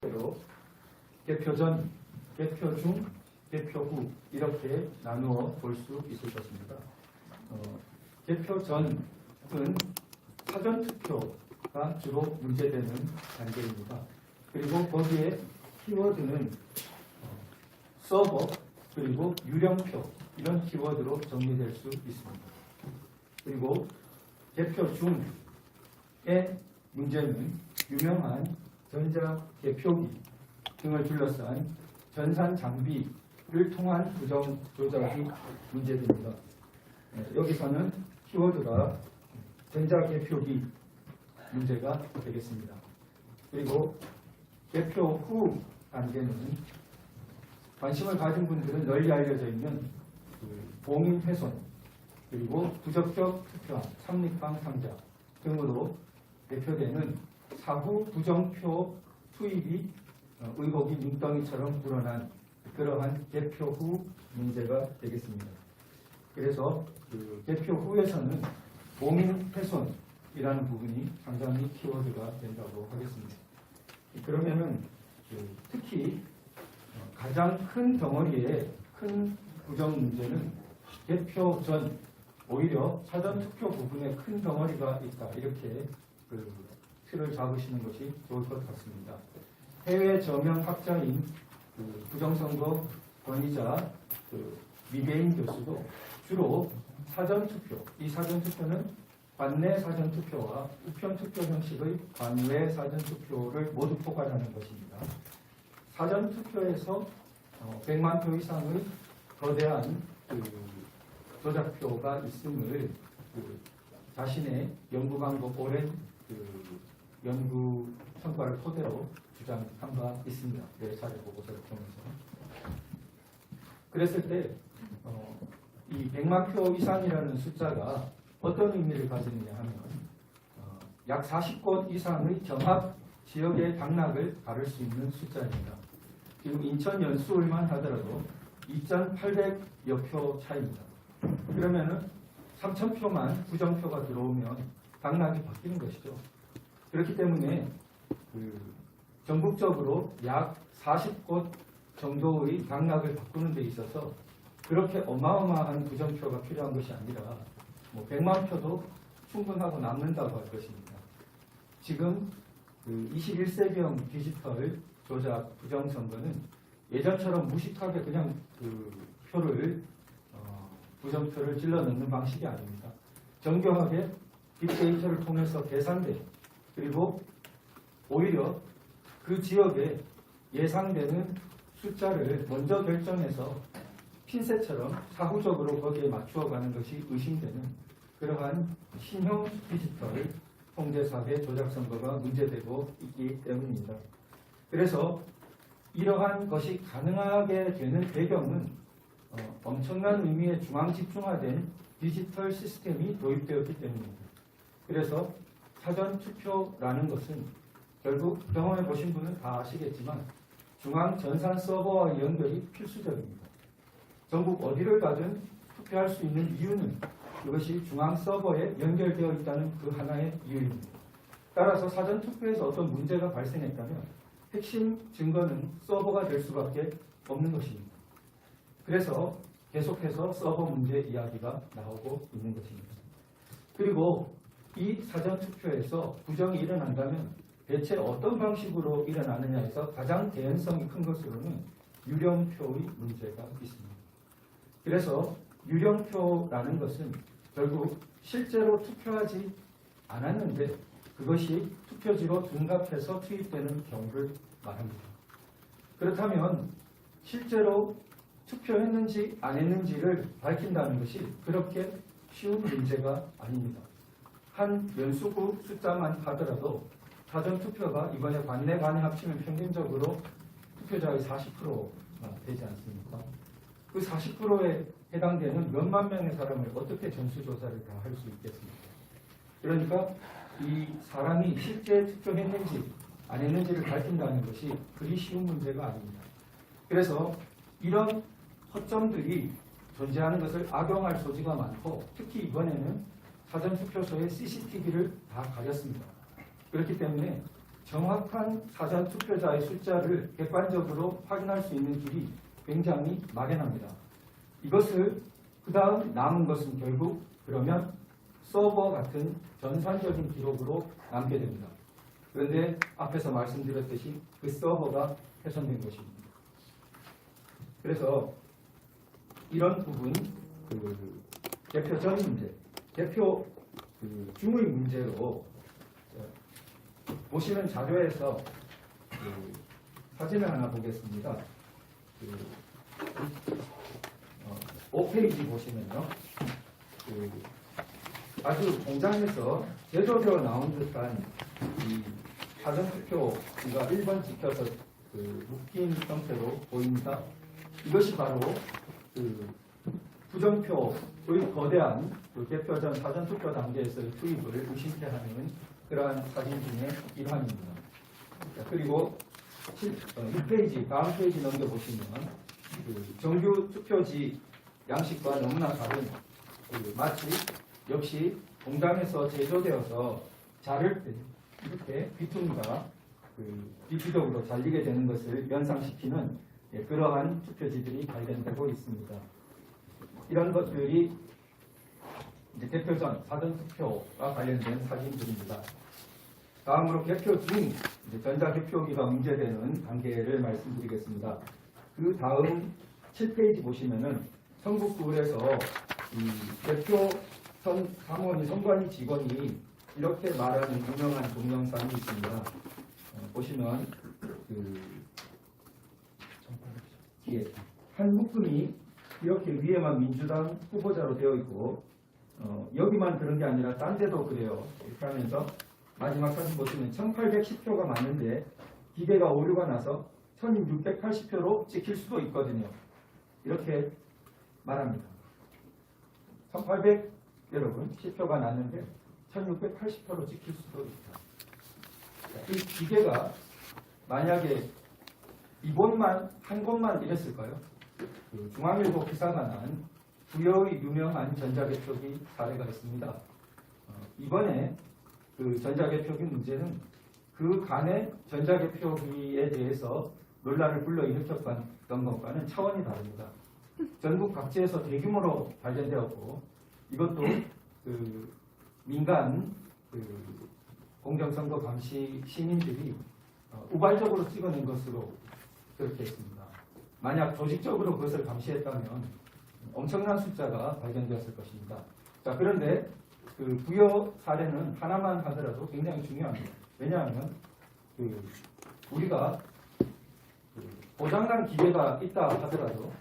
대로 개표 전, 개표 중, 개표 후 이렇게 나누어 볼 수 있을 것입니다. 어, 개표 전은 사전 투표가 주로 문제되는 단계입니다. 그리고 거기에 키워드는 어, 서버 그리고 유령표 이런 키워드로 정리될 수 있습니다. 그리고 개표 중의 문제는 유명한 전자 개표기 등을 둘러싼 전산 장비를 통한 부정 조작이 문제됩니다. 네, 여기서는 키워드가 전자 개표기 문제가 되겠습니다. 그리고 개표 후 단계는 관심을 가진 분들은 널리 알려져 있는 그 봉인 훼손 그리고 부적격 투표함, 삼립방 상자 등으로 대표되는 사후 부정표 투입이 어, 의혹이 눈덩이처럼 불어난 그러한 개표 후 문제가 되겠습니다. 그래서 그 개표 후에서는 봉인 훼손이라는 부분이 상당히 키워드가 된다고 하겠습니다. 그러면은 그 특히 어, 가장 큰 덩어리의 큰 부정 문제는 개표 전 오히려 사전 투표 부분에 큰 덩어리가 있다 이렇게 그 틀을 잡으시는 것이 좋을 것 같습니다. 해외 저명 학자인 그 부정선거 권위자 그 미개인 교수도 주로 사전 투표, 이 사전 투표는 관내 사전 투표와 우편 투표 형식의 관외 사전 투표를 모두 포괄하는 것입니다. 사전 투표에서 어, 100만 표 이상의 거대한 그 조작표가 있음을 그 자신의 연구 방법 오랜 그 연구 성과를 토대로 주장한 바 있습니다. 네 차례 보고서를 통해서. 그랬을 때, 어, 이 100만 표 이상이라는 숫자가 어떤 의미를 가지느냐 하면, 어, 약 40곳 이상의 경합 지역의 당락을 가를 수 있는 숫자입니다. 지금 인천 연수울만 하더라도 2,800여 표 차이입니다. 그러면은 3,000표만 부정표가 들어오면 당락이 바뀌는 것이죠. 그렇기 때문에 그 전국적으로 약 40곳 정도의 당락을 바꾸는 데 있어서 그렇게 어마어마한 부정표가 필요한 것이 아니라 뭐 100만 표도 충분하고 남는다고 할 것입니다. 지금 그 21세기형 디지털 조작 부정선거는 예전처럼 무식하게 그냥 그 표를 어, 부정표를 질러 넣는 방식이 아닙니다. 정교하게 빅데이터를 통해서 계산된 그리고 오히려 그 지역에 예상되는 숫자를 먼저 결정해서 핀셋처럼 사후적으로 거기에 맞추어 가는 것이 의심되는 그러한 신형 디지털 통제사회 조작 선거가 문제되고 있기 때문입니다. 그래서 이러한 것이 가능하게 되는 배경은 어, 엄청난 의미의 중앙 집중화된 디지털 시스템이 도입되었기 때문입니다. 그래서 사전 투표라는 것은 결국 경험해 보신 분은 다 아시겠지만 중앙 전산 서버와의 연결이 필수적입니다. 전국 어디를 가든 투표할 수 있는 이유는 그것이 중앙 서버에 연결되어 있다는 그 하나의 이유입니다. 따라서 사전 투표에서 어떤 문제가 발생했다면 핵심 증거는 서버가 될 수밖에 없는 것입니다. 그래서 계속해서 서버 문제 이야기가 나오고 있는 것입니다. 그리고 이 사전 투표에서 부정이 일어난다면 대체 어떤 방식으로 일어나느냐에서 가장 개연성이 큰 것으로는 유령표의 문제가 있습니다. 그래서 유령표라는 것은 결국 실제로 투표하지 않았는데 그것이 투표지로 둔갑해서 투입되는 경우를 말합니다. 그렇다면 실제로 투표했는지 안 했는지를 밝힌다는 것이 그렇게 쉬운 문제가 아닙니다. 한 연수구 숫자만 하더라도 사전 투표가 이번에 관내 관내 합치면 평균적으로 투표자의 40%가 되지 않습니까? 그 40%에 해당되는 몇만 명의 사람을 어떻게 전수조사를 다 할 수 있겠습니까? 그러니까 이 사람이 실제 투표했는지 안 했는지를 밝힌다는 것이 그리 쉬운 문제가 아닙니다. 그래서 이런 허점들이 존재하는 것을 악용할 소지가 많고 특히 이번에는 사전 투표소의 CCTV를 다 가렸습니다. 그렇기 때문에 정확한 사전 투표자의 숫자를 객관적으로 확인할 수 있는 길이 굉장히 막연합니다. 이것을 그 다음 남은 것은 결국 그러면 서버 같은 전산적인 기록으로 남게 됩니다. 그런데 앞에서 말씀드렸듯이 그 서버가 훼손된 것입니다. 그래서 이런 부분, 그 대표 전 문제, 대표 그 중의 문제로 자, 보시는 자료에서 그 사진을 하나 보겠습니다. 그 어, 5페이지 보시면요. 그 아주 공장에서 제조되어 나온 듯한 이 사전투표가 1번 찍혀서 그 묶인 형태로 보입니다. 이것이 바로 그 부정표 의 거대한 그 개표전 사전투표 단계에서의 투입을 의심케 하는 그러한 사진 중의 일환입니다. 자, 그리고 6페이지, 다음 페이지 넘겨보시면 그 정규 투표지 양식과 너무나 다른 그 마치 역시 공장에서 제조되어서 자를 때 이렇게 비tum과 그 비주적으로 잘리게 되는 것을 연상시키는 예, 그러한 투표지들이 발견되고 있습니다. 이런 것들이 이제 개표 전 사전 투표와 관련된 사진들입니다. 다음으로 개표 중 이제 전자 개표기가 문제되는 단계를 말씀드리겠습니다. 그 다음 7페이지 보시면은 성북구에서 이 대표 선 사무원이 선관위 직원이 이렇게 말하는 유명한 동영상이 있습니다. 어, 보시면 그 뒤에 한 묶음이 이렇게 위에만 민주당 후보자로 되어 있고 어, 여기만 그런 게 아니라 딴 데도 그래요. 이렇게 하면서 마지막 사진 보시면 1810표가 맞는데 기계가 오류가 나서 1680표로 찍힐 수도 있거든요. 이렇게 말합니다. 1800 여러분 10표가 났는데 1680표로 찍힐 수도 있다. 자, 이 기계가 만약에 이곳만 한 곳만 이랬을까요? 그 중앙일보 기사가 난 부여의 유명한 전자개표기 사례가 있습니다. 어, 이번에 그 전자개표기 문제는 그 간의 전자개표기에 대해서 논란을 불러일으켰던 것과는 차원이 다릅니다. 전국 각지에서 대규모로 발견되었고 이것도 그 민간 그 공정선거 감시 시민들이 어, 우발적으로 찍어낸 것으로 그렇게 했습니다. 만약 조직적으로 그것을 감시했다면 엄청난 숫자가 발견되었을 것입니다. 자, 그런데 그 부여 사례는 하나만 하더라도 굉장히 중요합니다. 왜냐하면 그 우리가 그 고장난 기계가 있다 하더라도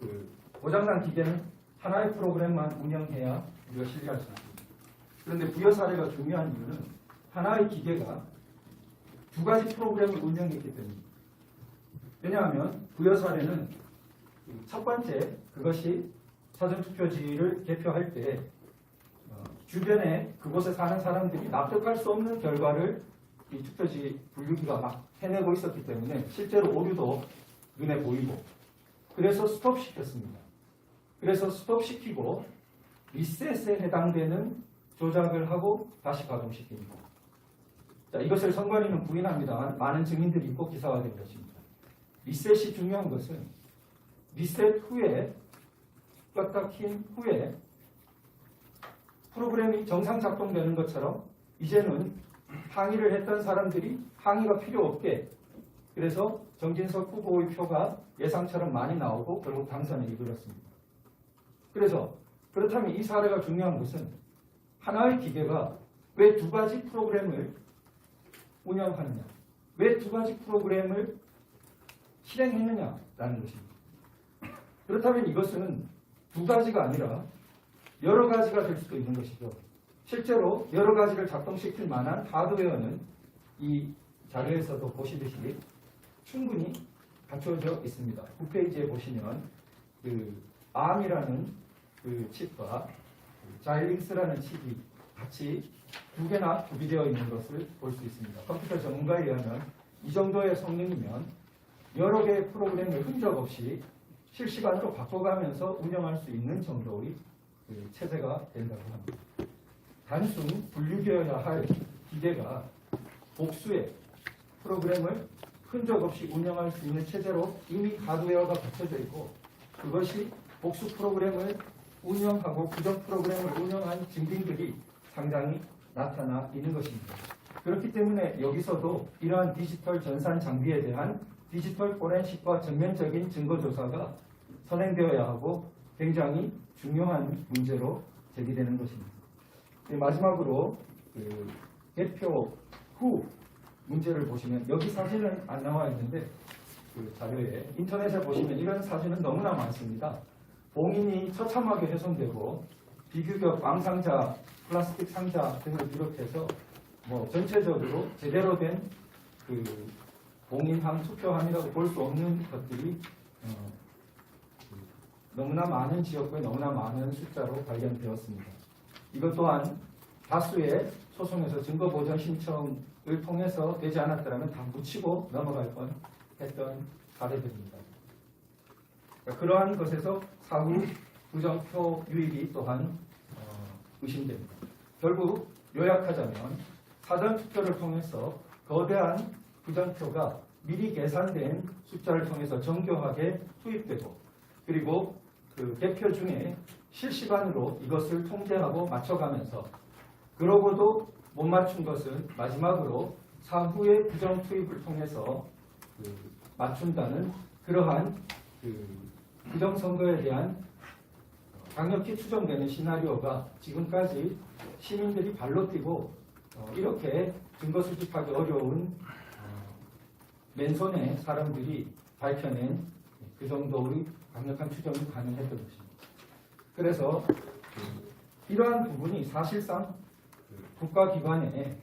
그 고장난 기계는 하나의 프로그램만 운영해야 우리가 신뢰할 수 있습니다. 그런데 부여 사례가 중요한 이유는 하나의 기계가 두 가지 프로그램을 운영했기 때문입니다. 왜냐하면 부여 사례는 첫 번째 그것이 사전투표지를 개표할 때 어, 주변에 그곳에 사는 사람들이 납득할 수 없는 결과를 이 투표지 분류기가 막 해내고 있었기 때문에 실제로 오류도 눈에 보이고 그래서 스톱시켰습니다. 그래서 스톱시키고 리셋에 해당되는 조작을 하고 다시 가동시킵니다. 자, 이것을 선관위는 부인합니다만 많은 증인들이 있고 기사화된 것입니다. 리셋이 중요한 것은 리셋 후에 킨 후에 프로그램이 정상 작동되는 것처럼 이제는 항의를 했던 사람들이 항의가 필요 없게 그래서 정진석 후보의 표가 예상처럼 많이 나오고 결국 당선에 이르렀습니다. 그래서 그렇다면 이 사례가 중요한 것은 하나의 기계가 왜 두 가지 프로그램을 운영하느냐, 왜 두 가지 프로그램을 실행했느냐라는 것입니다. 그렇다면 이것은 두 가지가 아니라 여러 가지가 될 수도 있는 것이죠. 실제로 여러 가지를 작동시킬 만한 하드웨어는 이 자료에서도 보시듯이 충분히 갖춰져 있습니다. 9페이지에 보시면 그 ARM이라는 그 칩과 그 자일링스라는 칩이 같이 두 개나 구비되어 있는 것을 볼 수 있습니다. 컴퓨터 전문가에 의하면 이 정도의 성능이면 여러 개의 프로그램을 흔적 없이 실시간으로 바꿔가면서 운영할 수 있는 정도의 그 체제가 된다고 합니다. 단순 분류되어야 할 기계가 복수의 프로그램을 흔적 없이 운영할 수 있는 체제로 이미 하드웨어가 갖춰져 있고 그것이 복수 프로그램을 운영하고 부정 프로그램을 운영한 증빙들이 상당히 나타나 있는 것입니다. 그렇기 때문에 여기서도 이러한 디지털 전산 장비에 대한 디지털 포렌식과 전면적인 증거 조사가 선행되어야 하고 굉장히 중요한 문제로 제기되는 것입니다. 네, 마지막으로 그 개표 후 문제를 보시면 여기 사진은 안 나와 있는데 그 자료에 인터넷에 보시면 이런 사진은 너무나 많습니다. 봉인이 처참하게 훼손되고 비규격 왕상자, 플라스틱 상자 등을 비롯해서 뭐 전체적으로 제대로 된그 봉인함, 투표함이라고 볼 수 없는 것들이 어, 그 너무나 많은 지역구에 너무나 많은 숫자로 발견되었습니다. 이것 또한 다수의 소송에서 증거 보전 신청을 통해서 되지 않았더라면 다 묻히고 넘어갈 뻔 했던 사례들입니다. 그러니까 그러한 것에서 사후 부정표 유입이 또한 어, 의심됩니다. 결국 요약하자면 사전 투표를 통해서 거대한 부정표가 미리 계산된 숫자를 통해서 정교하게 투입되고 그리고 그 개표 중에 실시간으로 이것을 통제하고 맞춰가면서 그러고도 못 맞춘 것은 마지막으로 사후의 부정 투입을 통해서 그 맞춘다는 그러한 그 부정선거에 대한 강력히 추정되는 시나리오가 지금까지 시민들이 발로 뛰고 어, 이렇게 증거 수집하기 어려운 어, 맨손의 사람들이 밝혀낸 그 정도의 강력한 추정이 가능했던 것입니다. 그래서 그 이러한 부분이 사실상 그 국가기관의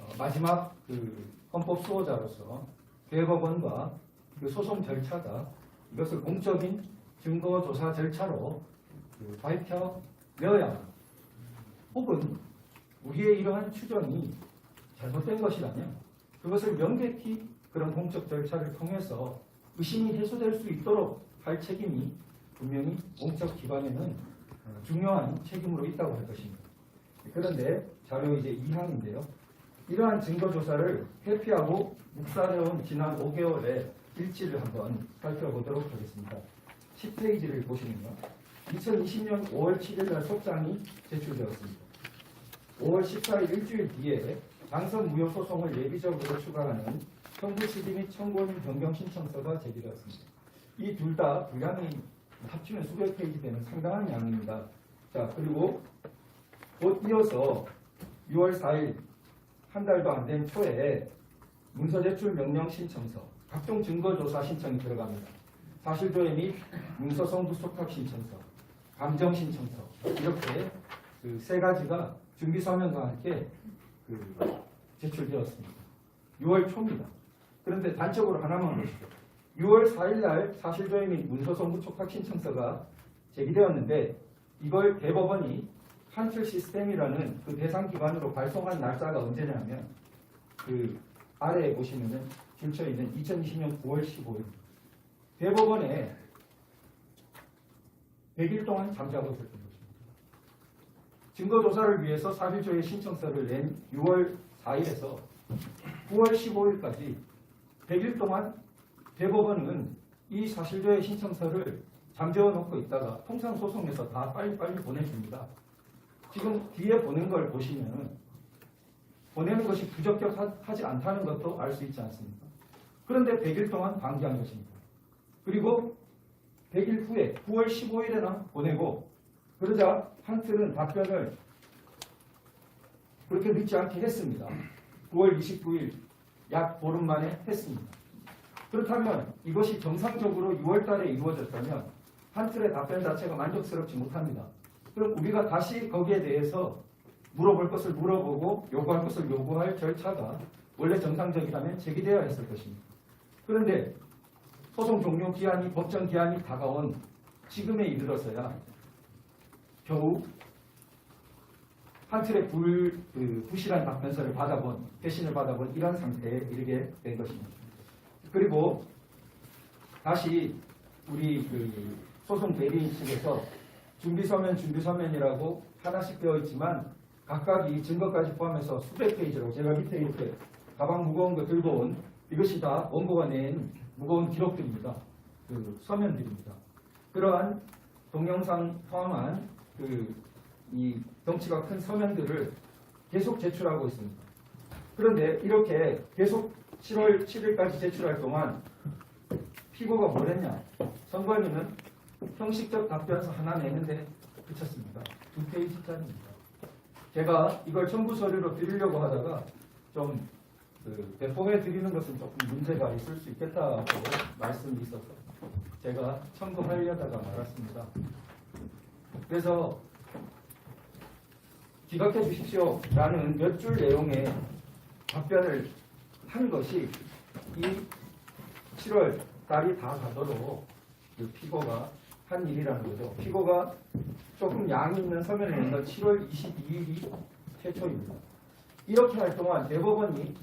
어, 마지막 그 헌법 수호자로서 대법원과 그 소송 절차가 이것을 공적인 증거 조사 절차로 그 밝혀내어야. 혹은 우리의 이러한 추정이 잘못된 것이라면 그것을 명백히 그런 공적 절차를 통해서 의심이 해소될 수 있도록 할 책임이 분명히 공적 기관에는 어, 중요한 책임으로 있다고 할 것입니다. 그런데 자료 이제 2항인데요. 이러한 증거 조사를 회피하고 묵살해온 지난 5개월의 일치를 한번 살펴보도록 하겠습니다. 10페이지를 보시면요. 2020년 5월 7일 날 속장이 제출되었습니다. 5월 14일 일주일 뒤에 당선 무효 소송을 예비적으로 추가하는 청구 시기 및 청구인 변경 신청서가 제기되었습니다. 이 둘 다 분량이 합치면 수백 페이지 되는 상당한 양입니다. 자, 그리고 곧 이어서 6월 4일 한 달도 안 된 초에 문서 제출 명령 신청서, 각종 증거 조사 신청이 들어갑니다. 사실조회 및 문서 성 부 속합 신청서, 감정 신청서 이렇게 그 세 가지가 준비 서면과 함께 그 제출되었습니다. 6월 초입니다. 그런데 단적으로 하나만 보시죠. 6월 4일 날 사실조회 및 문서성 부속합 신청서가 제기되었는데 이걸 대법원이 한틀 시스템이라는 그 대상 기관으로 발송한 날짜가 언제냐면 그 아래에 보시면은 줄쳐 있는 2020년 9월 15일 대법원에 100일 동안 잠자고 있었던 것입니다. 증거 조사를 위해서 사실조회 신청서를 낸 6월 4일에서 9월 15일까지 100일 동안 대법원은 이 사실조회 신청서를 잠재워 놓고 있다가 통상 소송에서 다 빨리빨리 보내줍니다. 지금 뒤에 보낸 걸 보시면 보내는 것이 부적격하지 않다는 것도 알 수 있지 않습니까? 그런데 100일 동안 방기한 것입니다. 그리고 100일 후에 9월 15일에나 보내고 그러자 한틀은 답변을 그렇게 늦지 않게 했습니다. 9월 29일 약 보름 만에 했습니다. 그렇다면 이것이 정상적으로 6월 달에 이루어졌다면 한 틀의 답변 자체가 만족스럽지 못합니다. 그럼 우리가 다시 거기에 대해서 물어볼 것을 물어보고 요구할 것을 요구할 절차가 원래 정상적이라면 제기되어야 했을 것입니다. 그런데 소송 종료 기한이 법정 기한이 다가온 지금에 이르러서야 겨우 한 틀의 불, 그 부실한 답변서를 받아본 회신을 받아본 이런 상태에 이르게 된 것입니다. 그리고 다시 우리 그 소송 대리인 측에서 준비서면 준비서면이라고 하나씩 되어 있지만 각각 이 증거까지 포함해서 수백 페이지로 제가 밑에 이렇게 가방 무거운 거 들고 온 이것이 다 원고가 낸 무거운 기록들입니다. 그 서면들입니다. 그러한 동영상 포함한 그 이 덩치가 큰 서면들을 계속 제출하고 있습니다. 그런데 이렇게 계속 7월 7일까지 제출할 동안 피고가 뭘 했냐? 선관위는 형식적 답변서 하나 내는데 그쳤습니다. 두 페이지짜리입니다. 제가 이걸 첨부 서류로 드리려고 하다가 좀 그, 배포해 드리는 것은 조금 문제가 있을 수 있겠다고 말씀이 있어서 제가 첨부하려다가 말았습니다. 그래서 기각해 주십시오 라는 몇 줄 내용의 답변을 한 것이 이 7월 달이 다 가도록 그 피고가 한 일이라는 거죠. 피고가 조금 양이 있는 낸건 7월 22일이 최초입니다. 이렇게 할 동안 대법원이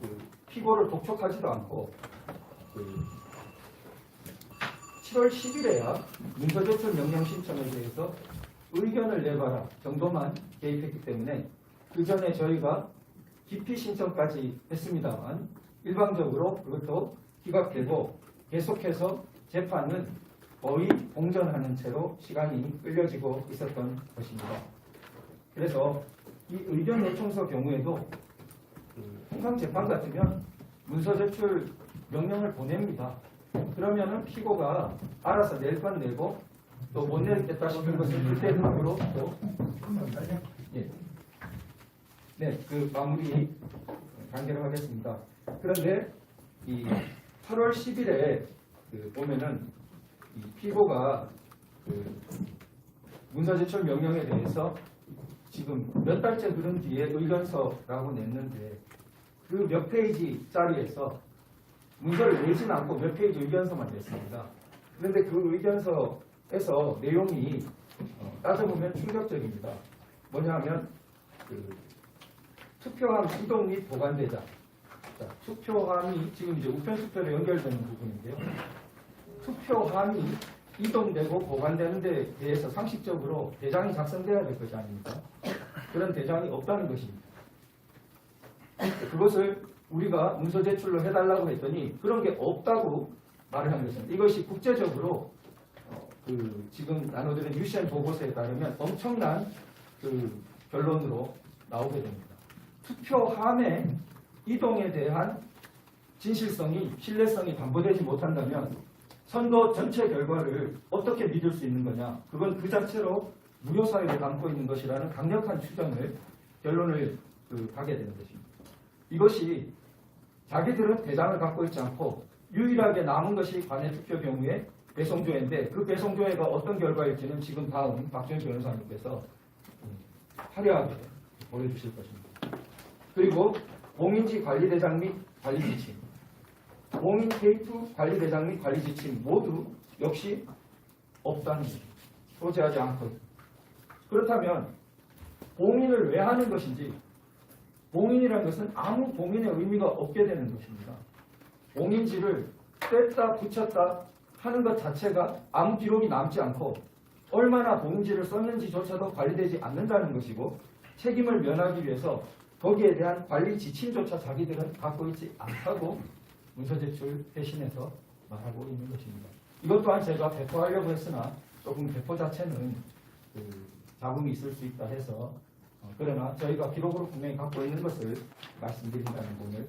그 피고를 독촉하지도 않고 그 7월 10일에야 문서제출 명령 신청에 대해서 의견을 내봐라 정도만 개입했기 때문에 그 전에 저희가 기피 신청까지 했습니다만 일방적으로 그것도 기각되고 계속해서 재판은 거의 공전하는 채로 시간이 끌려지고 있었던 것입니다. 그래서 이 의견 요청서 경우에도 그 통상 재판 같으면 문서 제출 명령을 보냅니다. 그러면은 피고가 알아서 낼 건 내고 또못 내겠다 싶은 것은 그때 답으로 또 예. 네, 그 마무리 단계로 하겠습니다. 그런데 이 8월 10일에 그 보면은 이 피고가 그 문서 제출 명령에 대해서 지금 몇 달째 흐른 뒤에 의견서라고 냈는데 그 몇 페이지짜리에서 문서를 내진 않고 몇 페이지 의견서만 냈습니다. 그런데 그 의견서 에서 내용이 어, 따져보면 충격적입니다. 뭐냐면 그 투표함 이동 및 보관대장. 자, 투표함이 지금 이제 우편 투표로 연결되는 부분인데요. 투표함이 이동되고 보관되는 데 대해서 상식적으로 대장이 작성돼야 될 것이 아닙니까? 그런 대장이 없다는 것입니다. 그것을 우리가 문서 제출로 해달라고 했더니 그런 게 없다고 말을 한 것입니다. 이것이 국제적으로 어, 그 지금 나눠드린 유시안 보고서에 따르면 엄청난 그 결론으로 나오게 됩니다. 투표함의 이동에 대한 진실성이 신뢰성이 담보되지 못한다면 선거 전체 결과를 어떻게 믿을 수 있는 거냐? 그건 그 자체로 무효 사유를 담고 있는 것이라는 강력한 추정을 결론을 그 가게 되는 것입니다. 이것이 자기들은 대장을 갖고 있지 않고 유일하게 남은 것이 관내 투표 경우에 배송조회인데 그 배송조회가 어떤 결과일지는 지금 다음 박준희 변호사님께서 음, 화려하게 보여주실 것입니다. 그리고 공인지 관리대장 및 관리지침, 공인 K2 관리대장 및 관리지침 모두 역시 없다는. 소재하지 않고 그렇다면 공인을 왜 하는 것인지 봉인이라는 것은 아무 봉인의 의미가 없게 되는 것입니다. 봉인지를 뺐다 붙였다 하는 것 자체가 아무 기록이 남지 않고 얼마나 봉인지를 썼는지조차도 관리되지 않는다는 것이고 책임을 면하기 위해서 거기에 대한 관리 지침조차 자기들은 갖고 있지 않다고 문서 제출 대신해서 말하고 있는 것입니다. 이것 또한 제가 배포하려고 했으나 조금 배포 자체는 그 잡음이 있을 수 있다 해서 어, 그러나 저희가 기록으로 분명히 갖고 있는 것을 말씀드린다는 부분을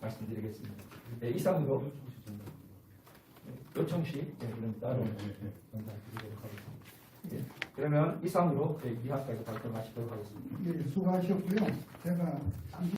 말씀드리겠습니다. 네, 이상으로 요청 시 네, 그럼 따로 전달드리도록 하겠습니다. 예, 그러면 이상으로 저희 미학까지 발표하시도록 하겠습니다. 예, 수고하셨고요. 제가